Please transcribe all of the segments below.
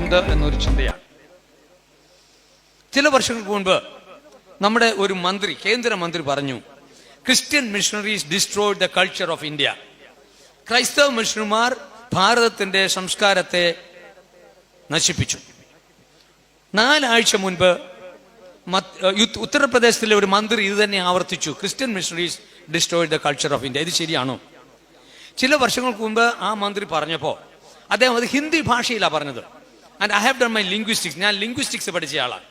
എന്ത് എന്നൊരു ചിന്തയാണ്. ചില വർഷങ്ങൾക്ക് മുൻപ് നമ്മുടെ ഒരു മന്ത്രി കേന്ദ്രമന്ത്രി പറഞ്ഞു Christian missionaries destroyed the culture of India ക്രൈസ്തവ മിഷണർമാർ ഭാരതത്തിന്റെ സംസ്കാരത്തെ നശിപ്പിച്ചു. നാലാഴ്ച മുൻപ് ഉത്തർപ്രദേശത്തിലെ ഒരു മന്ത്രി ഇത് തന്നെ ആവർത്തിച്ചു Christian missionaries destroyed the culture of India ഇത് ശരിയാണോ? ചില വർഷങ്ങൾക്ക് മുൻപ് ആ മന്ത്രി പറഞ്ഞപ്പോൾ അദ്ദേഹം അത് ഹിന്ദി ഭാഷയിലാണ് പറഞ്ഞത്. And I have done my linguistics ഞാൻ ലിംഗ്വിസ്റ്റിക്സ് പഠിച്ച ആളാണ്.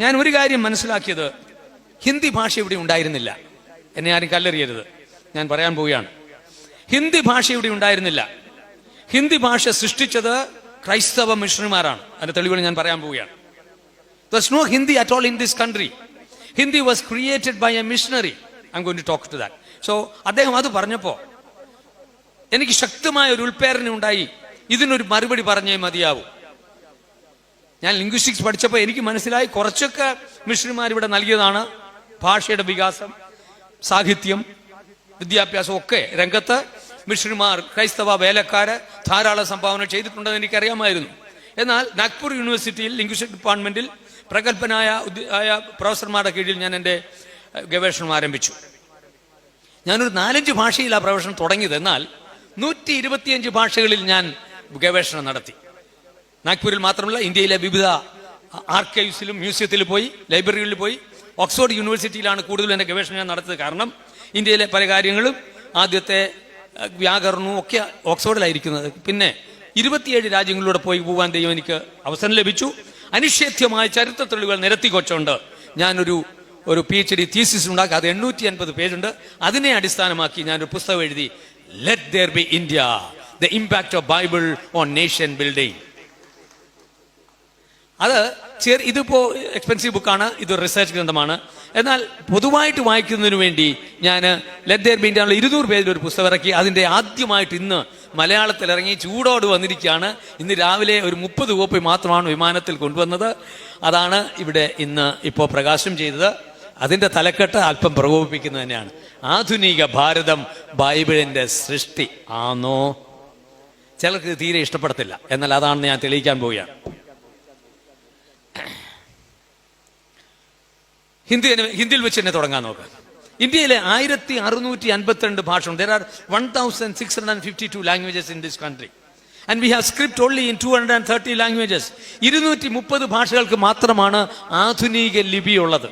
ഞാൻ ഒരു കാര്യം മനസ്സിലാക്കിയത് ഹിന്ദി ഭാഷ ഇവിടെ ഉണ്ടായിരുന്നില്ല. എന്നെ ആരും കല്ലെറിയരുത്. ഞാൻ പറയാൻ പോവുകയാണ്. ഹിന്ദി ഭാഷ ഇവിടെ ഉണ്ടായിരുന്നില്ല. ഹിന്ദി ഭാഷ സൃഷ്ടിച്ചത് ക്രൈസ്തവ മിഷണറിമാരാണ്. അതിന്റെ തെളിവുകൾ ഞാൻ പറയാൻ പോവുകയാണ്. No Hindi at all in this country Hindi was created by a missionary I going to talk to that. So, അദ്ദേഹം അത് പറഞ്ഞപ്പോ എനിക്ക് ശക്തമായ ഒരു ഉൾപ്രേരണ ഉണ്ടായി ഇതിനൊരു മറുപടി പറഞ്ഞേ മതിയാവൂ. ഞാൻ ലിംഗ്വിസ്റ്റിക്സ് പഠിച്ചപ്പോൾ എനിക്ക് മനസ്സിലായി കുറച്ചൊക്കെ മിഷണറിമാർ ഇവിടെ നൽകിയതാണ്. ഭാഷയുടെ വികാസം സാഹിത്യം വിദ്യാഭ്യാസം ഒക്കെ രംഗത്ത് മിഷണറിമാർ ക്രൈസ്തവ വേലക്കാര് ധാരാളം സംഭാവന ചെയ്തിട്ടുണ്ടെന്ന് എനിക്കറിയാമായിരുന്നു. എന്നാൽ നാഗ്പൂർ യൂണിവേഴ്സിറ്റിയിൽ ലിംഗ്വിസ്റ്റിക് ഡിപ്പാർട്ട്മെന്റിൽ പ്രഗത്ഭനായ ആയ പ്രൊഫസർമാരുടെ കീഴിൽ ഞാൻ എന്റെ ഗവേഷണം ആരംഭിച്ചു. ഞാനൊരു നാലഞ്ച് ഭാഷയിലാണ് പ്രവേശനം തുടങ്ങിയത്. എന്നാൽ നൂറ്റി ഇരുപത്തിയഞ്ച് ഭാഷകളിൽ ഞാൻ ഗവേഷണം നടത്തി. നാഗ്പൂരിൽ മാത്രമല്ല ഇന്ത്യയിലെ വിവിധ ആർക്കൈവ്സിലും മ്യൂസിയത്തിൽ പോയി ലൈബ്രറികളിൽ പോയി ഓക്സ്ഫോർഡ് യൂണിവേഴ്സിറ്റിയിലാണ് കൂടുതൽ എന്റെ ഗവേഷണം ഞാൻ നടത്തിയത്. കാരണം ഇന്ത്യയിലെ പല കാര്യങ്ങളും ആദ്യത്തെ വ്യാകരണവും ഒക്കെ ഓക്സ്ഫോർഡിലായിരിക്കുന്നത്. പിന്നെ ഇരുപത്തിയേഴ് രാജ്യങ്ങളിലൂടെ പോയി പോകാൻ ദൈവം എനിക്ക് അവസരം ലഭിച്ചു. അനിഷേധ്യമായ ചരിത്ര തെളിവുകൾ നിരത്തിക്കൊച്ചുകൊണ്ട് ഞാനൊരു ഒരു പി എച്ച് ഡി തീസിസ് ഉണ്ടാക്കി അത് എണ്ണൂറ്റി അൻപത് പേജുണ്ട്. അതിനെ അടിസ്ഥാനമാക്കി ഞാനൊരു പുസ്തകം എഴുതി let there be India the impact of Bible on nation building അത് ചെറിയ ഇതിപ്പോ എക്സ്പെൻസീവ് ബുക്കാണ് ഇത് റിസർച്ച് ഗ്രന്ഥമാണ്. എന്നാൽ പൊതുവായിട്ട് വായിക്കുന്നതിന് വേണ്ടി ഞാൻ ലെറ്റ് ബീന്റെ ഇരുന്നൂറ് പേജിൽ ഒരു പുസ്തകം ഇറക്കി അതിന്റെ ആദ്യമായിട്ട് ഇന്ന് മലയാളത്തിൽ ഇറങ്ങി ചൂടോട് വന്നിരിക്കുകയാണ്. ഇന്ന് രാവിലെ ഒരു മുപ്പത് കോപ്പി മാത്രമാണ് വിമാനത്തിൽ കൊണ്ടുവന്നത്. അതാണ് ഇവിടെ ഇന്ന് ഇപ്പോൾ പ്രകാശനം ചെയ്തത്. അതിന്റെ തലക്കെട്ട് അല്പം പ്രകോപിപ്പിക്കുന്നത് തന്നെയാണ്. ആധുനിക ഭാരതം ബൈബിളിന്റെ സൃഷ്ടി ആണോ ചിലർക്ക് തീരെ ഇഷ്ടപ്പെടത്തില്ല. എന്നാൽ അതാണ് ഞാൻ തെളിയിക്കാൻ പോവുകയാണ്. ഹിന്ദി ഹിന്ദിയിൽ വെച്ച് തന്നെ തുടങ്ങാൻ നോക്കാം. ഇന്ത്യയിലെ ആയിരത്തി അറുന്നൂറ്റി അൻപത്തിരണ്ട് ഭാഷ ഉണ്ട് there are one thousand six hundred and fifty two languages in this country and we have script only in two hundred and thirty languages ഇരുന്നൂറ്റി മുപ്പത് ഭാഷകൾക്ക് മാത്രമാണ് ആധുനിക ലിപി ഉള്ളത്.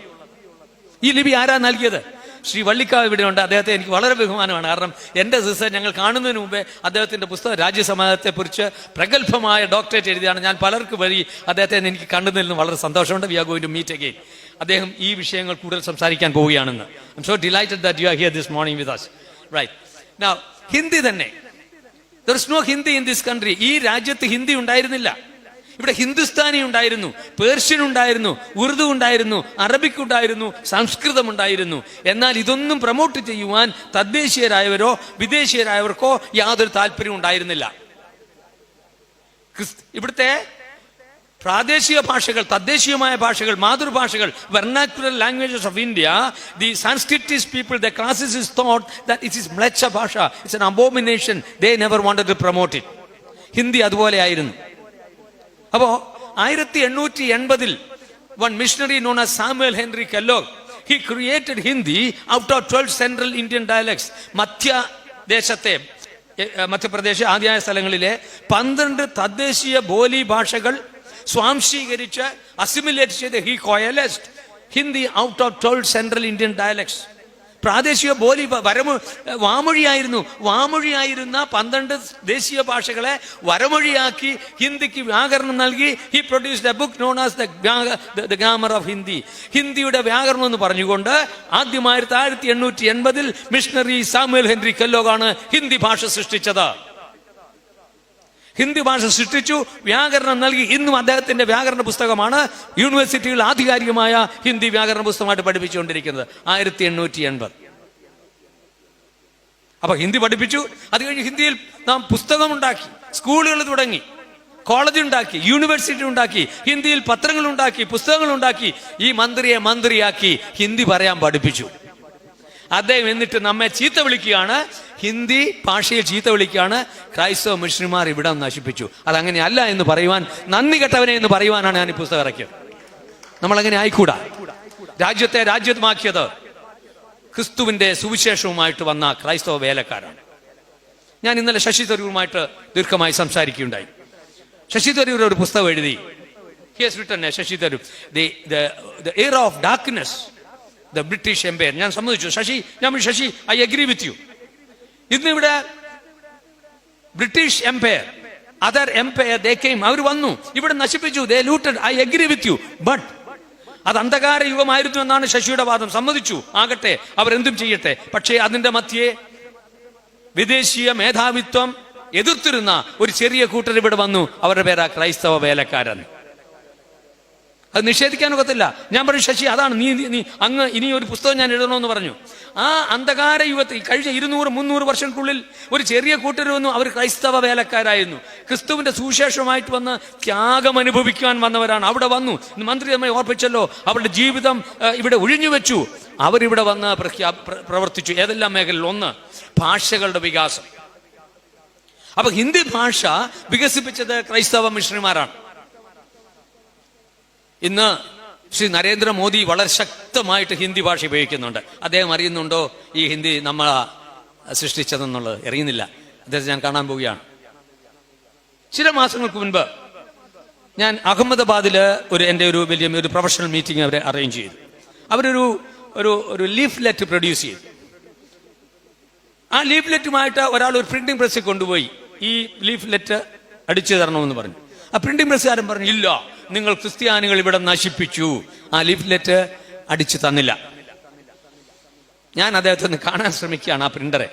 ഈ ലിപി ആരാ നൽകിയത്? ശ്രീ വള്ളിക്കാവ് ഇവിടെ ഉണ്ട്. അദ്ദേഹത്തെ എനിക്ക് വളരെ ബഹുമാനമാണ്. കാരണം എന്റെ സിസ്റ്റർ ഞങ്ങൾ കാണുന്നതിന് മുമ്പേ അദ്ദേഹത്തിന്റെ പുസ്തകം രാജ്യസമാധാനത്തെക്കുറിച്ച് കുറിച്ച് പ്രഗത്ഭമായ ഡോക്ടറേറ്റ് എഴുതിയാണ്. ഞാൻ പലർക്ക് വഴി അദ്ദേഹത്തെ എനിക്ക് കണ്ടതിൽ നിന്ന് വളരെ സന്തോഷമുണ്ട്. We are going to meet again അദ്ദേഹം ഈ വിഷയങ്ങൾ കൂടുതൽ സംസാരിക്കാൻ പോവുകയാണെന്ന്. I'm so delighted that you are here this morning with us right now Hindi തന്നെ. There is no Hindi in this country ഈ രാജ്യത്ത് ഹിന്ദി ഉണ്ടായിരുന്നില്ല. ഇവിടെ ഹിന്ദുസ്ഥാനി ഉണ്ടായിരുന്നു പേർഷ്യൻ ഉണ്ടായിരുന്നു ഉറുദു ഉണ്ടായിരുന്നു അറബിക് ഉണ്ടായിരുന്നു സംസ്കൃതം ഉണ്ടായിരുന്നു. എന്നാൽ ഇതൊന്നും പ്രൊമോട്ട് ചെയ്യുവാൻ തദ്ദേശീയരായവരോ വിദേശീയരായവർക്കോ യാതൊരു താല്പര്യവും ഉണ്ടായിരുന്നില്ല. ഇവിടുത്തെ പ്രാദേശിക ഭാഷകൾ തദ്ദേശീയമായ ഭാഷകൾ മാതൃഭാഷകൾ vernacular languages of India the Sanskritist people the classes thought that it is മ്ലച്ച ഭാഷ it's an abomination they never wanted to promote it Hindi അതുപോലെ ആയിരുന്നു അപ്പോ ആയിരത്തി എണ്ണൂറ്റി എൺപതിൽ one missionary known as Samuel Henry Kellogg he created Hindi out of twelve central Indian dialects മധ്യദേശത്തെ Madhya Pradesh ആദ്യമായ സ്ഥലങ്ങളിലെ പന്ത്രണ്ട് തദ്ദേശീയ ബോലി ഭാഷകൾ സ്വാംശീകരിച്ച് അസിമുലേറ്റ് ചെയ്ത് he coalesced Hindi out of twelve central Indian dialects. പ്രാദേശിക ബോലി വരമൊ വാമൊഴിയായിരുന്നു. വാമൊഴിയായിരുന്ന പന്ത്രണ്ട് ദേശീയ ഭാഷകളെ വരമൊഴിയാക്കി ഹിന്ദിക്ക് വ്യാകരണം നൽകി. He produced a book known as the grammar of Hindi ഹിന്ദിയുടെ വ്യാകരണം എന്ന് പറഞ്ഞുകൊണ്ട് ആദ്യമായിരത്തി ആയിരത്തി എണ്ണൂറ്റി എൺപതിൽ മിഷണറി സാമുവൽ ഹെൻറി കെല്ലോഗാണ് ഹിന്ദി ഭാഷ സൃഷ്ടിച്ചത്. ഹിന്ദി ഭാഷ സൃഷ്ടിച്ചു വ്യാകരണം നൽകി. ഇന്നും അദ്ദേഹത്തിന്റെ വ്യാകരണ പുസ്തകമാണ് യൂണിവേഴ്സിറ്റിയിൽ ആധികാരികമായ ഹിന്ദി വ്യാകരണ പുസ്തകമായിട്ട് പഠിപ്പിച്ചുകൊണ്ടിരിക്കുന്നത്. ആയിരത്തി എണ്ണൂറ്റി എൺപത് അപ്പൊ ഹിന്ദി പഠിപ്പിച്ചു. അത് കഴിഞ്ഞ് ഹിന്ദിയിൽ നാം പുസ്തകം ഉണ്ടാക്കി സ്കൂളുകൾ തുടങ്ങി കോളേജ് ഉണ്ടാക്കി യൂണിവേഴ്സിറ്റി ഉണ്ടാക്കി ഹിന്ദിയിൽ പത്രങ്ങൾ ഉണ്ടാക്കി പുസ്തകങ്ങൾ ഉണ്ടാക്കി ഈ മന്ത്രിയെ മന്ത്രിയാക്കി ഹിന്ദി പറയാൻ പഠിപ്പിച്ചു. അദ്ദേഹം എന്നിട്ട് നമ്മെ ചീത്ത വിളിക്കുകയാണ്. ഹിന്ദി ഭാഷയിൽ ചീത്ത വിളിക്കുകയാണ്. ക്രൈസ്തവ മനുഷ്യന്മാർ ഇവിടെ നശിപ്പിച്ചു. അതങ്ങനെയല്ല എന്ന് പറയുവാൻ നന്ദി കെട്ടവനെ എന്ന് പറയുവാനാണ് ഞാൻ ഈ പുസ്തകം ഇറക്കിയത്. നമ്മളങ്ങനെ ആയിക്കൂടാ? രാജ്യത്തെ രാജ്യമാക്കിയത് ക്രിസ്തുവിന്റെ സുവിശേഷവുമായിട്ട് വന്ന ക്രൈസ്തവ വേലക്കാരാണ്. ഞാൻ ഇന്നലെ ശശി തരൂരുമായിട്ട് ദീർഘമായി സംസാരിക്കുകയുണ്ടായി. ശശി തരൂർ ഒരു പുസ്തകം എഴുതി. Shashi Tharoor. The the era of darkness the British empire ഞാൻ സമ്മതിച്ചു. ശശി ഞാൻ Shashi I agree with you ഇന്നിവിടെ British empire other empire they came അവർ വന്നു. ഇവിടെ നശിപ്പിച്ചു. They looted I agree with you but അത് അന്ധകാര യുഗമായിരുന്നു എന്നാണ് ശശിയുടെ വാദം. സമ്മതിച്ചു. ആകട്ടെ അവരെന്തും ചെയ്യട്ടെ. പക്ഷേ അതിന്റെ മധ്യേ വിദേശീയ മേധാവിത്വം എതിർത്തിരുന്ന ഒരു ചെറിയ കൂട്ടർ ഇവിടെ വന്നു. അവരുടെ പേരാ ക്രൈസ്തവ വേലക്കാരൻ. അത് നിഷേധിക്കാൻ ഒക്കത്തില്ല. ഞാൻ പറഞ്ഞു ശശി അതാണ് നീ നീ- അങ്ങ് ഇനി ഒരു പുസ്തകം ഞാൻ എഴുതണമെന്ന് പറഞ്ഞു. ആ അന്ധകാര യുഗത്തിൽ കഴിഞ്ഞ ഇരുന്നൂറ് മുന്നൂറ് വർഷങ്ങൾക്കുള്ളിൽ ഒരു ചെറിയ കൂട്ടർ വന്നു. അവർ ക്രൈസ്തവ വേലക്കാരായിരുന്നു. ക്രിസ്തുവിന്റെ സുവിശേഷമായിട്ട് വന്ന് ത്യാഗം അനുഭവിക്കാൻ വന്നവരാണ്. അവിടെ വന്നു. മന്ത്രി നമ്മെ ഓർപ്പിച്ചല്ലോ. അവരുടെ ജീവിതം ഇവിടെ ഒഴിഞ്ഞു വെച്ചു. അവരിവിടെ വന്ന് പ്രഖ്യാ പ്രവർത്തിച്ചു. ഏതെല്ലാം മേഖലയിൽ? ഒന്ന് ഭാഷകളുടെ വികാസം. അപ്പൊ ഹിന്ദി ഭാഷ വികസിപ്പിച്ചത് ക്രൈസ്തവ മിഷണറിമാരാണ്. ഇന്ന് ശ്രീ നരേന്ദ്രമോദി വളരെ ശക്തമായിട്ട് ഹിന്ദി ഭാഷ ഉപയോഗിക്കുന്നുണ്ട്. അദ്ദേഹം അറിയുന്നുണ്ടോ ഈ ഹിന്ദി നമ്മൾ സൃഷ്ടിച്ചതെന്നുള്ളത്? അറിയുന്നില്ല. അദ്ദേഹത്തെ ഞാൻ കാണാൻ പോവുകയാണ്. ചില മാസങ്ങൾക്ക് മുൻപ് ഞാൻ അഹമ്മദാബാദിൽ ഒരു എന്റെ ഒരു വലിയ ഒരു പ്രൊഫഷണൽ മീറ്റിംഗ് അവരെ അറേഞ്ച് ചെയ്തു. അവരൊരു ഒരു ഒരു ലീഫ്ലെറ്റ് പ്രൊഡ്യൂസ് ചെയ്തു. ആ ലീഫ്ലെറ്റുമായിട്ട് ഒരാൾ ഒരു പ്രിന്റിംഗ് പ്രസ്സിൽ കൊണ്ടുപോയി ഈ ലീഫ്ലെറ്റ് അടിച്ചു തരണമെന്ന് പറഞ്ഞു. ആ പ്രിന്റിംഗ് പ്രസ്സുകാരൻ പറഞ്ഞു ഇല്ല നിങ്ങൾ ക്രിസ്ത്യാനികൾ ഇവിടെ നശിപ്പിച്ചു. ആ ലീഫ്ലെറ്റ് അടിച്ചു തന്നില്ല. ഞാൻ അദ്ദേഹത്തെ ഒന്ന് കാണാൻ ശ്രമിക്കുകയാണ് ആ പ്രിന്ററെ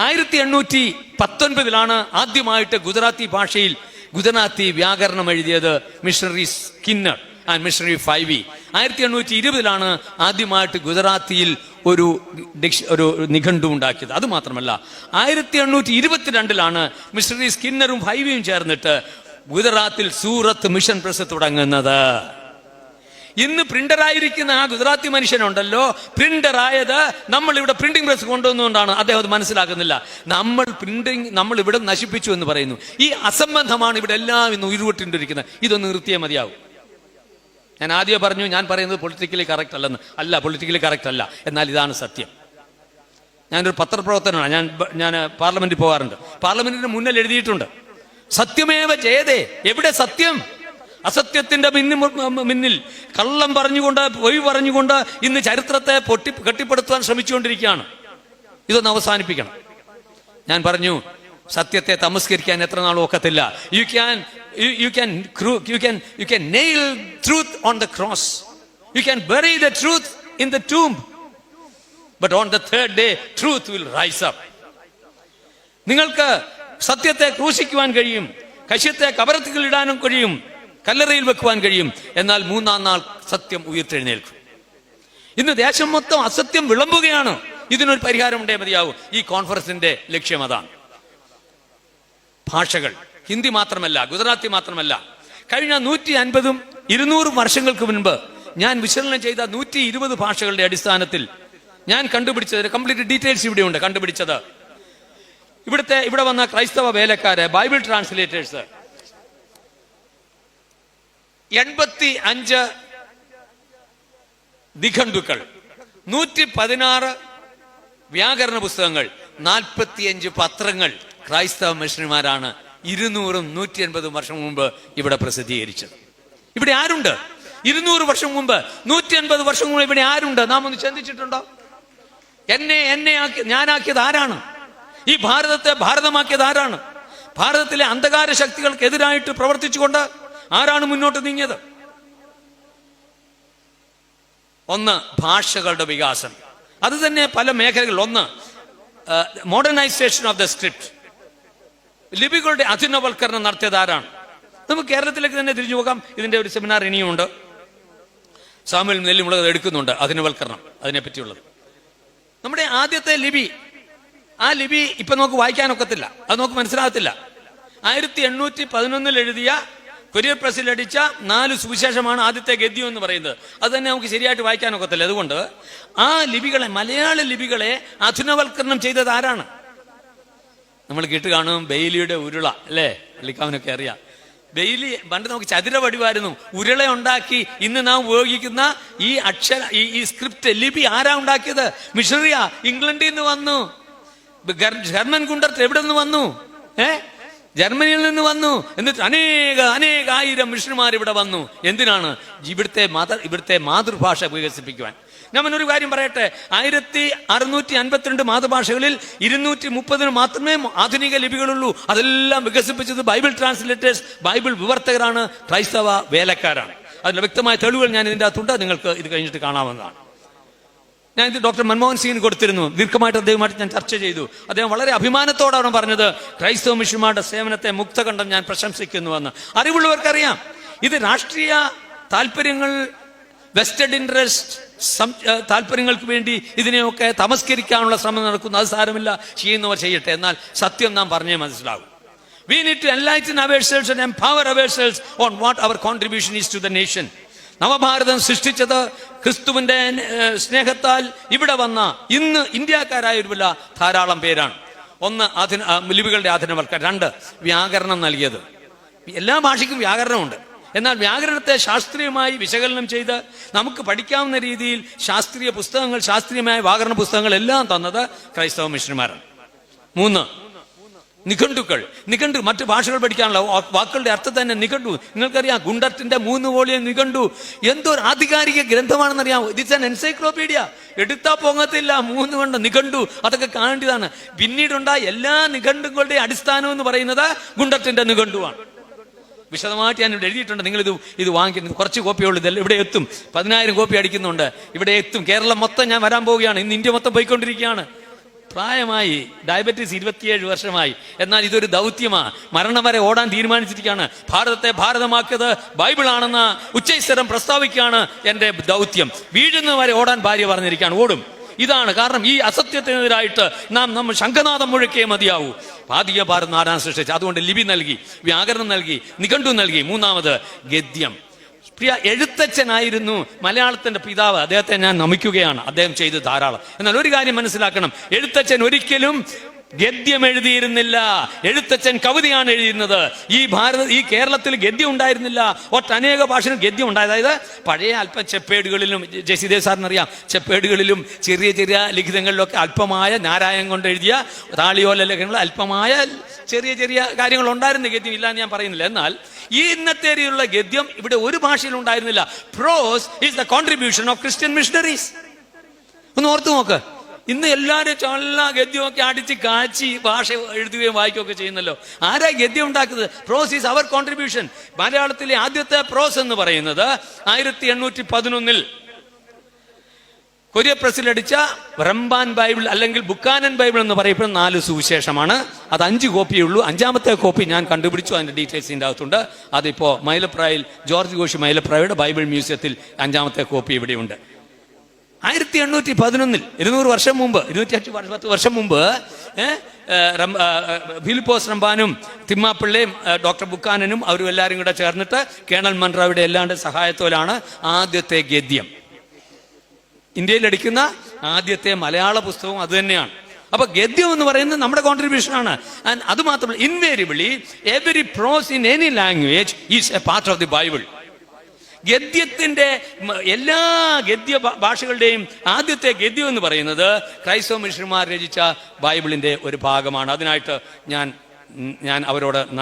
ആയിരത്തി എണ്ണൂറ്റി പത്തൊൻപതിലാണ് ആദ്യമായിട്ട് ഗുജറാത്തി ഭാഷയിൽ ഗുജറാത്തി വ്യാകരണം എഴുതിയത് missionary Skinner and missionary Fyvie. ആയിരത്തി എണ്ണൂറ്റി ഇരുപതിലാണ് ആദ്യമായിട്ട് ഗുജറാത്തിയിൽ ഒരു ഡിക്ഷ- ഒരു നിഘണ്ടു ഉണ്ടാക്കിയത്. അത് മാത്രമല്ല ആയിരത്തി എണ്ണൂറ്റി ഇരുപത്തിരണ്ടിലാണ് മിഷണറി സ്കിന്നറും ഫൈവിയും ചേർന്നിട്ട് ഗുജറാത്തിൽ സൂറത്ത് മിഷൻ പ്രസ് തുടങ്ങുന്നത്. ഇന്ന് പ്രിന്ററായിരിക്കുന്ന ആ ഗുജറാത്തി മനുഷ്യനുണ്ടല്ലോ. പ്രിന്റർ ആയത് നമ്മൾ ഇവിടെ പ്രിന്റിംഗ് പ്രസ് കൊണ്ടുവന്നുകൊണ്ടാണ്. അദ്ദേഹം അത് മനസ്സിലാക്കുന്നില്ല. നമ്മൾ പ്രിന്റിംഗ് നമ്മൾ ഇവിടെ നശിപ്പിച്ചു എന്ന് പറയുന്നു. ഈ അസംബന്ധമാണ് ഇവിടെ എല്ലാം ഇന്ന് ഉരുവിട്ടിണ്ടിരിക്കുന്നത്. ഇതൊന്ന് നിർത്തിയേ മതിയാവും. ഞാൻ ആദ്യം പറഞ്ഞു ഞാൻ പറയുന്നത് പൊളിറ്റിക്കലി കറക്റ്റ് അല്ലെന്ന്. അല്ല പൊളിറ്റിക്കലി കറക്റ്റ് അല്ല. എന്നാൽ ഇതാണ് സത്യം. ഞാനൊരു പത്രപ്രവർത്തനമാണ് ഞാൻ ഞാൻ പാർലമെന്റിൽ പോകാറുണ്ട്. പാർലമെന്റിന് മുന്നിൽ എഴുതിയിട്ടുണ്ട്. സത്യമേവ ജയതേ. എവിടെ സത്യം? അസത്യത്തിന്റെ മിന്നി മിന്നിൽ കള്ളം പറഞ്ഞുകൊണ്ട് പൊയ് പറഞ്ഞുകൊണ്ട് ഇന്ന് ചരിത്രത്തെ പൊട്ടി കെട്ടിപ്പടുത്താൻ ശ്രമിച്ചുകൊണ്ടിരിക്കുകയാണ്. ഇതൊന്ന് അവസാനിപ്പിക്കണം. ഞാൻ പറഞ്ഞു സത്യത്തെ തമസ്കരിക്കാൻ എത്ര നാളും ഒക്കത്തില്ല. You can you can you can you can nail truth on the cross you can bury the truth in the tomb but on the third day truth will rise up നിങ്ങൾക്ക് സത്യത്തെ ക്രൂശിക്കുവാൻ കഴിയും കശ്യത്തെ കബരത്തിൽ ഇടാനും കഴിയും കല്ലറയിൽ വെക്കുവാൻ കഴിയും. എന്നാൽ മൂന്നാം നാൾ സത്യം ഉയർത്തെഴുന്നേൽക്കും. ഇന്ന് ദേശം മൊത്തം അസത്യം വിളമ്പുകയാണ്. ഇതിനൊരു പരിഹാരം ഉണ്ടേ മതിയാവും. ഈ കോൺഫറൻസിന്റെ ലക്ഷ്യം അതാണ്. ഭാഷകൾ ഹിന്ദി മാത്രമല്ല ഗുജറാത്തി മാത്രമല്ല. കഴിഞ്ഞ നൂറ്റി അൻപതും ഇരുന്നൂറും വർഷങ്ങൾക്ക് മുൻപ് ഞാൻ വിശകലനം ചെയ്ത നൂറ്റി ഇരുപത് ഭാഷകളുടെ അടിസ്ഥാനത്തിൽ ഞാൻ കണ്ടുപിടിച്ചത് കംപ്ലീറ്റ് ഡീറ്റെയിൽസ് ഇവിടെയുണ്ട്. കണ്ടുപിടിച്ചത് ഇവിടുത്തെ ഇവിടെ വന്ന ക്രൈസ്തവ വേലക്കാര് ബൈബിൾ ട്രാൻസ്ലേറ്റേഴ്സ്. എൺപത്തി അഞ്ച് നിഘണ്ടുക്കൾ നൂറ്റി പതിനാറ് വ്യാകരണ പുസ്തകങ്ങൾ നാൽപ്പത്തിയഞ്ച് പത്രങ്ങൾ ക്രൈസ്തവ മിഷണറിമാരാണ് ഇരുന്നൂറും നൂറ്റി അൻപതും വർഷം മുമ്പ് ഇവിടെ പ്രസിദ്ധീകരിച്ചത്. ഇവിടെ ആരുണ്ട്? ഇരുന്നൂറ് വർഷം മുമ്പ് നൂറ്റി അൻപത് വർഷം മുമ്പ് ഇവിടെ ആരുണ്ട്? നാം ഒന്ന് ചിന്തിച്ചിട്ടുണ്ടോ? എന്നെ എന്നെ ആക്കി ഞാനാക്കിയത് ആരാണ്? ഈ ഭാരതത്തെ ഭാരതമാക്കിയത് ആരാണ്? ഭാരതത്തിലെ അന്ധകാര ശക്തികൾക്കെതിരായിട്ട് പ്രവർത്തിച്ചുകൊണ്ട് ആരാണ് മുന്നോട്ട് നീങ്ങിയത്? ഒന്ന് ഭാഷകളുടെ വികാസം. അത് തന്നെ പല മേഖലകളിൽ. ഒന്ന് മോഡേണൈസേഷൻ ഓഫ് ദ സ്ക്രിപ്റ്റ് ലിപികളുടെ അധുനവൽക്കരണം നടത്തിയത് ആരാണ്? നമുക്ക് കേരളത്തിലേക്ക് തന്നെ തിരിഞ്ഞു പോകാം. ഇതിന്റെ ഒരു സെമിനാർ ഇനിയുമുണ്ട് സാമുൽ നെല്ലിമുളക് എടുക്കുന്നുണ്ട്. അതിനെ പറ്റിയുള്ളത് നമ്മുടെ ആദ്യത്തെ ലിപി ആ ലിപി ഇപ്പൊ നമുക്ക് വായിക്കാനൊക്കത്തില്ല. അത് നമുക്ക് മനസ്സിലാകത്തില്ല. ആയിരത്തി എണ്ണൂറ്റി പതിനൊന്നിൽ എഴുതിയ കൊരിയർ പ്രസിൽ അടിച്ച നാല് സുവിശേഷമാണ് ആദ്യത്തെ ഗദ്യം എന്ന് പറയുന്നത്. അത് തന്നെ നമുക്ക് ശരിയായിട്ട് വായിക്കാനൊക്കത്തില്ല. അതുകൊണ്ട് ആ ലിപികളെ മലയാള ലിപികളെ അധുനവൽക്കരണം ചെയ്തത് ആരാണ്? നമ്മൾ കേട്ട് കാണും ബെയിലിയുടെ ഉരുള അല്ലേ? പള്ളിക്കാവനൊക്കെ അറിയാം. ബെയിലി പണ്ട് നമുക്ക് ചതുര വടിവായിരുന്നു. ഉരുള ഉണ്ടാക്കി ഇന്ന് നാം ഉപയോഗിക്കുന്ന ഈ അക്ഷര ഈ സ്ക്രിപ്റ്റ് ലിപി ആരാ ഉണ്ടാക്കിയത്? മിഷണറിയാ ഇംഗ്ലണ്ടിൽ നിന്ന് വന്നു. ജർമ്മൻ കുണ്ടർത്ത് എവിടെ നിന്ന് വന്നു? ഏ? ജർമ്മനിയിൽ നിന്ന് വന്നു. എന്നിട്ട് അനേക അനേക ആയിരം ഇവിടെ വന്നു. എന്തിനാണ്? ഇവിടുത്തെ മാതൃ ഇവിടുത്തെ മാതൃഭാഷ വികസിപ്പിക്കുവാൻ. ഞാൻ ഒരു കാര്യം പറയട്ടെ. ആയിരത്തി അറുന്നൂറ്റി അൻപത്തിരണ്ട് മാതൃഭാഷകളിൽ ഇരുന്നൂറ്റി മുപ്പതിന് മാത്രമേ ആധുനിക ലിപികളുള്ളൂ. അതെല്ലാം വികസിപ്പിച്ചത് ബൈബിൾ ട്രാൻസ്ലേറ്റേഴ്സ് ബൈബിൾ വിവർത്തകരാണ് ക്രൈസ്തവ വേലക്കാരാണ്. അതിന്റെ വ്യക്തമായ തെളിവുകൾ ഞാൻ ഇതിന്റെ അകത്തുണ്ട്. നിങ്ങൾക്ക് ഇത് കഴിഞ്ഞിട്ട് കാണാവുന്നതാണ്. ഞാൻ ഇത് ഡോക്ടർ മൻമോഹൻ സിംഗിന് കൊടുത്തിരുന്നു. ദീർഘമായിട്ട് അദ്ദേഹമായിട്ട് ഞാൻ ചർച്ച ചെയ്തു. അദ്ദേഹം വളരെ അഭിമാനത്തോടാണ് പറഞ്ഞത് ക്രൈസ്തവ മിഷന്മാരുടെ സേവനത്തെ മുക്തകണ്ഠം ഞാൻ പ്രശംസിക്കുന്നുവെന്ന്. അറിവുള്ളവർക്കറിയാം ഇത് രാഷ്ട്രീയ താല്പര്യങ്ങൾ വെസ്റ്റഡ് ഇൻട്രസ്റ്റ് താല്പര്യങ്ങൾക്ക് വേണ്ടി ഇതിനെയൊക്കെ തമസ്കരിക്കാനുള്ള ശ്രമം നടക്കുന്നു. അത് സാരമില്ല ചെയ്യുന്നവർ ചെയ്യട്ടെ. എന്നാൽ സത്യം നാം പറഞ്ഞേ മനസ്സിലാകും. We need to enlighten ourselves and empower ourselves on what our contribution is to the nation. നവഭാരതം സൃഷ്ടിച്ചത് ക്രിസ്തുവിന്റെ സ്നേഹത്താൽ ഇവിടെ വന്ന ഇന്ന് ഇന്ത്യക്കാരായൊരുമില്ല ധാരാളം പേരാണ്. ഒന്ന് ആധുന ലിപികളുടെ ആധുനവൽക്കരണം രണ്ട് വ്യാകരണം നൽകിയത്. എല്ലാ ഭാഷയ്ക്കും വ്യാകരണമുണ്ട്. എന്നാൽ വ്യാകരണത്തെ ശാസ്ത്രീയമായി വിശകലനം ചെയ്ത് നമുക്ക് പഠിക്കാവുന്ന രീതിയിൽ ശാസ്ത്രീയ പുസ്തകങ്ങൾ ശാസ്ത്രീയമായ വ്യാകരണ പുസ്തകങ്ങൾ എല്ലാം തന്നത് ക്രൈസ്തവ മിഷണർമാരാണ് മൂന്ന് നിഘണ്ടുക്കൾ. നിഘണ്ടു മറ്റു ഭാഷകൾ പഠിക്കാനുള്ള വാക്കുകളുടെ അർത്ഥം തന്നെ നിഘണ്ടു. നിങ്ങൾക്കറിയാം ഗുണ്ടത്തിന്റെ മൂന്ന് വോളിയം നിഘണ്ടു. എന്തോ ഒരു ആധികാരിക ഗ്രന്ഥമാണെന്നറിയാമോ ഇറ്റ്സ് ആൻ എൻസൈക്ലോപീഡിയ എടുത്താ പൊങ്ങത്തില്ല മൂന്ന് കൊണ്ട് നിഘണ്ടു. അതൊക്കെ കാണേണ്ടതാണ്. പിന്നീടുണ്ടായ എല്ലാ നിഘണ്ടുകളുടെ അടിസ്ഥാനം എന്ന് പറയുന്നത് ഗുണ്ടത്തിന്റെ നിഘണ്ടുവാണ്. വിശദമായിട്ട് ഞാൻ ഇവിടെ എഴുതിയിട്ടുണ്ട്. നിങ്ങൾ ഇത് ഇത് വാങ്ങിക്കുന്നത് കുറച്ച് കോപ്പിയുള്ളൂ ഇതെല്ലാം ഇവിടെ എത്തും. പതിനായിരം കോപ്പി അടിക്കുന്നുണ്ട്. ഇവിടെ എത്തും. കേരളം മൊത്തം ഞാൻ വരാൻ പോവുകയാണ്. ഇന്ന് ഇന്ത്യ മൊത്തം പോയിക്കൊണ്ടിരിക്കുകയാണ്. പ്രായമായി ഡയബറ്റീസ് ഇരുപത്തിയേഴ് വർഷമായി. എന്നാൽ ഇതൊരു ദൗത്യമാണ് മരണം വരെ ഓടാൻ തീരുമാനിച്ചിരിക്കുകയാണ്. ഭാരതത്തെ ഭാരതമാക്കിയത് ബൈബിളാണെന്ന് ഉച്ചൈസ്വരം പ്രസ്താവിക്കുകയാണ് എന്റെ ദൗത്യം. വീഴുന്ന വരെ ഓടാൻ ഭാര്യ പറഞ്ഞിരിക്കുകയാണ്. ഓടും. ഇതാണ് കാരണം ഈ അസത്യത്തിനെതിരായിട്ട് നാം നമ്മൾ ശംഖനാഥം മുഴക്കേ മതിയാവൂ. ആദ്യ ഭാരത് നാരായണ സൃഷ്ടിച്ചു. അതുകൊണ്ട് ലിപി നൽകി വ്യാകരണം നൽകി നിഘണ്ടു നൽകി. മൂന്നാമത് ഗദ്യം. പ്രിയ എഴുത്തച്ഛനായിരുന്നു മലയാളത്തിന്റെ പിതാവ്. അദ്ദേഹത്തെ ഞാൻ നമിക്കുകയാണ്. അദ്ദേഹം ചെയ്ത് ധാരാളം. എന്നാൽ ഒരു കാര്യം മനസ്സിലാക്കണം. എഴുത്തച്ഛൻ ഒരിക്കലും ഗദ്യം എഴുതിയിരുന്നില്ല. എഴുത്തച്ഛൻ കവിതയാണ് എഴുതിയിരുന്നത് ഈ ഭാരത ഈ കേരളത്തിൽ ഗദ്യം ഉണ്ടായിരുന്നില്ല. ഒട്ടനേക ഭാഷയിൽ ഗദ്യം ഉണ്ടായത്. അതായത് പഴയ അല്പ ചെപ്പേടുകളിലും ജസിദേവ് സാറിനറിയാം ചെപ്പേടുകളിലും ചെറിയ ചെറിയ ലിഖിതങ്ങളിലൊക്കെ അല്പമായ നാരായണം കൊണ്ട് എഴുതിയ താളിയോല ലേഖനങ്ങൾ അല്പമായ ചെറിയ ചെറിയ കാര്യങ്ങൾ ഉണ്ടായിരുന്നു ഗദ്യം ഇല്ല എന്ന് ഞാൻ പറയുന്നില്ല. എന്നാൽ ഈ ഇന്നത്തെ രീതിയിലുള്ള ഗദ്യം ഇവിടെ ഒരു ഭാഷയിൽ ഉണ്ടായിരുന്നില്ല. Prose is the contribution of Christian missionaries ഒന്ന് ഓർത്തു നോക്ക്. ഇന്ന് എല്ലാവരും ചൊല്ല ഗദ്യമൊക്കെ അടിച്ച് കാച്ചി ഭാഷ എഴുതുകയും വായിക്കുകയൊക്കെ ചെയ്യുന്നല്ലോ. ആരാ ഗദ്യം ഉണ്ടാക്കുന്നത്? പ്രോസ് ഈസ് അവർ കോൺട്രിബ്യൂഷൻ മലയാളത്തിലെ ആദ്യത്തെ പ്രോസ് എന്ന് പറയുന്നത് ആയിരത്തി എണ്ണൂറ്റി പതിനൊന്നിൽ കൊരിയ പ്രസിൽ അടിച്ച റംബാൻ ബൈബിൾ അല്ലെങ്കിൽ ബുക്കാനൻ ബൈബിൾ എന്ന് പറയപ്പെടുന്ന നാല് സുവിശേഷമാണ്. അത് അഞ്ച് കോപ്പിയേ ഉള്ളൂ. അഞ്ചാമത്തെ കോപ്പി ഞാൻ കണ്ടുപിടിച്ചു. അതിന്റെ ഡീറ്റെയിൽസ് ഇതിന്റെ അകത്തുണ്ട്. അതിപ്പോ മൈലപ്രായിൽ ജോർജ് ഘോഷ് മൈലപ്രായയുടെ ബൈബിൾ മ്യൂസിയത്തിൽ അഞ്ചാമത്തെ കോപ്പി ഇവിടെയുണ്ട്. ആയിരത്തി എണ്ണൂറ്റി പതിനൊന്നിൽ ഇരുന്നൂറ് വർഷം മുമ്പ് ഇരുന്നൂറ്റി അഞ്ച് പത്ത് വർഷം മുമ്പ് ഫിലിപ്പോസ് റംബാനും തിമ്മാപ്പിള്ളയും ഡോക്ടർ ബുക്കാനനും അവരും എല്ലാവരും കൂടെ ചേർന്നിട്ട് കേണൽ മൺറാവിടെ എല്ലാണ്ട് സഹായത്തോലാണ് ആദ്യത്തെ ഗദ്യം. ഇന്ത്യയിൽ അടിക്കുന്ന ആദ്യത്തെ മലയാള പുസ്തകവും അതുതന്നെയാണ് അപ്പൊ ഗദ്യം എന്ന് പറയുന്നത് നമ്മുടെ കോൺട്രിബ്യൂഷൻ ആണ്. അത് മാത്രമല്ല invariably every prose in any language is a part of the Bible ഗദ്യത്തിന്റെ എല്ലാ ഗദ്യ ഭാഷകളുടെയും ആദ്യത്തെ ഗദ്യം എന്ന് പറയുന്നത് ക്രൈസ്തവ മനുഷ്യന്മാർ രചിച്ച ബൈബിളിന്റെ ഒരു ഭാഗമാണ്. അതിനായിട്ട് ഞാൻ ഞാൻ അവരോട്